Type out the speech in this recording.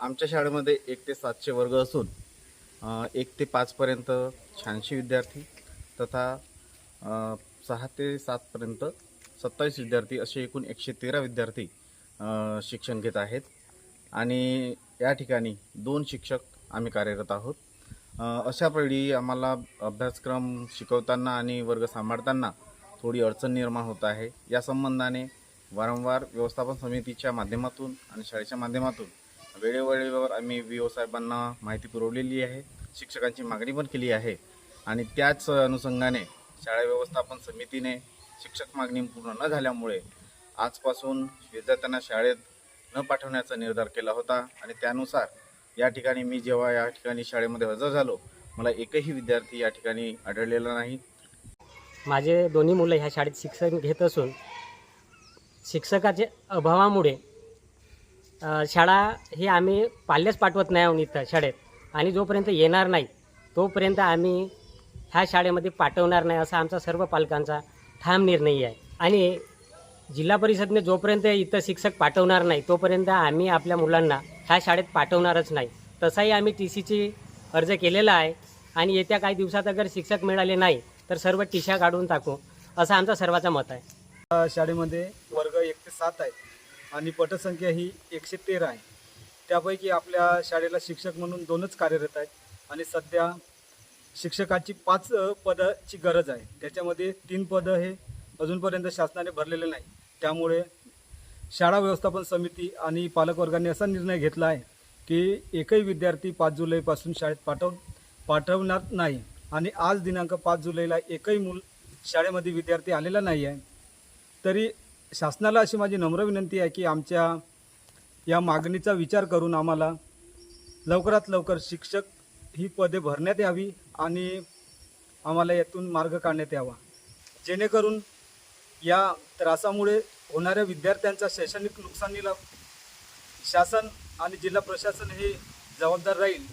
आमच्या शाळेमध्ये एक ते सातशे वर्ग असून एक ते पाचपर्यंत शहाऐंशी विद्यार्थी तथा सहा ते सातपर्यंत सत्तावीस विद्यार्थी असे एकूण एकशे तेरा विद्यार्थी शिक्षण घेत आहेत. आणि या ठिकाणी दोन शिक्षक आम्ही कार्यरत आहोत. अ, अशा वेळी आम्हाला अभ्यासक्रम शिकवताना आणि वर्ग सांभाळताना थोडी अडचण निर्माण होत आहे. या संबंधाने वारंवार व्यवस्थापन समितीच्या माध्यमातून आणि शाळेच्या माध्यमातून वेळोवेळेवर आम्ही वी ओ साहेबांना माहिती पुरवलेली आहे शिक्षकांची मागणी पण केली आहे आणि त्याच अनुषंगाने शाळा व्यवस्थापन समितीने शिक्षक मागणी पूर्ण न झाल्यामुळे आजपासून विद्यार्थ्यांना शाळेत न पाठवण्याचा निर्धार केला होता आणि त्यानुसार या ठिकाणी मी जेव्हा या ठिकाणी शाळेमध्ये हजर झालो मला एकही विद्यार्थी या ठिकाणी आढळलेला नाही. माझे दोन्ही मुलं ह्या शाळेत शिक्षण घेत असून शिक्षकाच्या अभावामुळे शाळा ही आम्ही पाल्याच पाठवत नाही आहोत इथं शाळेत आणि जोपर्यंत येणार नाही तोपर्यंत आम्ही ह्या शाळेमध्ये पाठवणार नाही असा आमचा सर्व पालकांचा ठाम निर्णय आहे. आणि जिल्हा परिषदने जोपर्यंत इथं शिक्षक पाठवणार नाही तोपर्यंत आम्ही आपल्या मुलांना ह्या शाळेत पाठवणारच नाही. तसाही आम्ही टी सीची अर्ज केलेला आहे आणि येत्या काही दिवसात अगर शिक्षक मिळाले नाही तर सर्व टिशा काढून टाकू असं आमचं सर्वाचं मत आहे. शाळेमध्ये वर्ग एक ते सात आहे आणि पटसंख्या ही एकशे तेरा आहे. त्यापैकी आपल्या शाळेला शिक्षक म्हणून दोनच कार्यरत आहेत आणि सध्या शिक्षकाची पाच पदाची गरज आहे. त्याच्यामध्ये तीन पदं हे अजूनपर्यंत शासनाने भरलेले नाही. त्यामुळे शाळा व्यवस्थापन समिती आणि पालकवर्गाने असा निर्णय घेतला आहे की एकही विद्यार्थी पाच जुलैपासून शाळेत पाठव पाठवणार नाही. आणि आज दिनांक पाच जुलैला एकही मूल शाळेमध्ये विद्यार्थी आलेला नाही आहे. तरी शासनाला अशी माझी नम्र विनंती आहे की आमच्या या मागणीचा विचार करून आम्हाला लवकरात लवकर शिक्षक ही पदे भरण्यात यावी आणि आम्हाला यातून मार्ग काढण्यात यावा. जेणेकरून या त्रासामुळे होणाऱ्या विद्यार्थ्यांच्या शैक्षणिक नुकसानीला शासन आणि जिल्हा प्रशासन हे जबाबदार राहील.